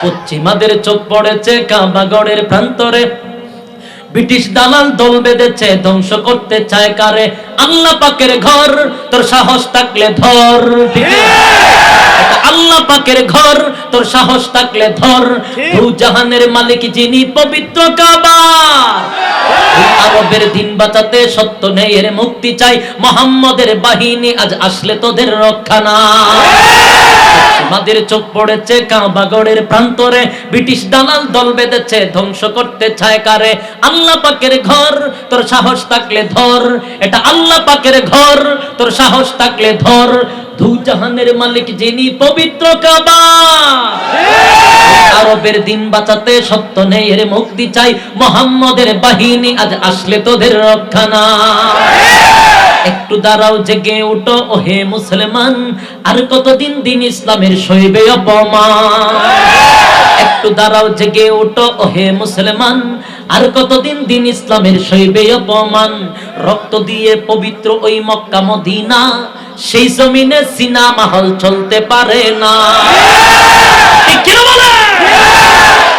পশ্চিমাদের চোখ পড়েছে, কাবাগড়ের প্রান্তরে। ব্রিটিশ দালাল দল বেঁধেছে, ধ্বংস করতে চায় কারে? আল্লাহ পাকের ঘর, তোর সাহস থাকলে ধর। আল্লাহ পাকের ঘর, তোর সাহস থাকলে ধর। দু জাহানের মালিক যিনি পবিত্র কাবা আরবের দিন বাঁচাতে সত্য নেই এর মুক্তি চাই। মোহাম্মদের বাহিনী আজ আসলে তোদের রক্ষা না আমাদের চোখ পড়েছে কাবাগড়ের প্রান্তরে ব্রিটিশ দালাল দল বেঁধেছে, ধ্বংস করতে চায় কারে? আল্লাহ পাকের ঘর, তোর সাহস থাকলে ধর। এটা আল্লাহ পাকের ঘর, তোর সাহস থাকলে ধর। মালিক যিনি পবিত্র কাবা। আরবের দিন বাঁচাতে সত্য নেই, এর মুক্তি চাই। মোহাম্মদের বাহিনী আজ আসলে তোদের রক্ষা না। একটু দাঁড়াও, জেগে উঠো ও হে মুসলমান। আর কতদিন দিন ইসলামের সইবে অপমান? একটু দাঁড়াও, জেগে উঠো ও হে মুসলমান। আর কতদিন দিন ইসলামের সইবে অপমান? রক্ত দিয়ে পবিত্র ওই মক্কা মদিনা, সেই জমিনে সিনেমা হল চলতে পারে না?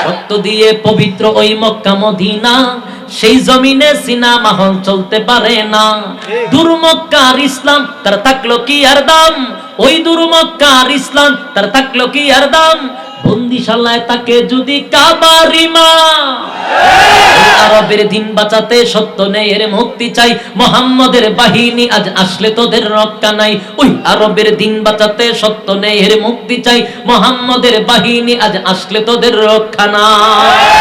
রক্ত দিয়ে পবিত্র ওই মক্কা মদিনা সেই জমিনে সিনেমা হল চলতে পারে না। দুর্মক্কার ইসলাম তার থাকল কি আর দাম? ওই দুর্মক্কার ইসলাম তার থাকল কি আর দাম? বন্দিশালায় তাকে যদি কাবারিমা আরবের দিন বাঁচাতে সত্য নেই এর মুক্তি চাই। মোহাম্মদের বাহিনী আজ আসলে তোদের রক্ষা নাই। ওই আরবের দিন বাঁচাতে সত্য নেই এর মুক্তি চাই। মোহাম্মদের বাহিনী আজ আসলে তোদের রক্ষা নাই।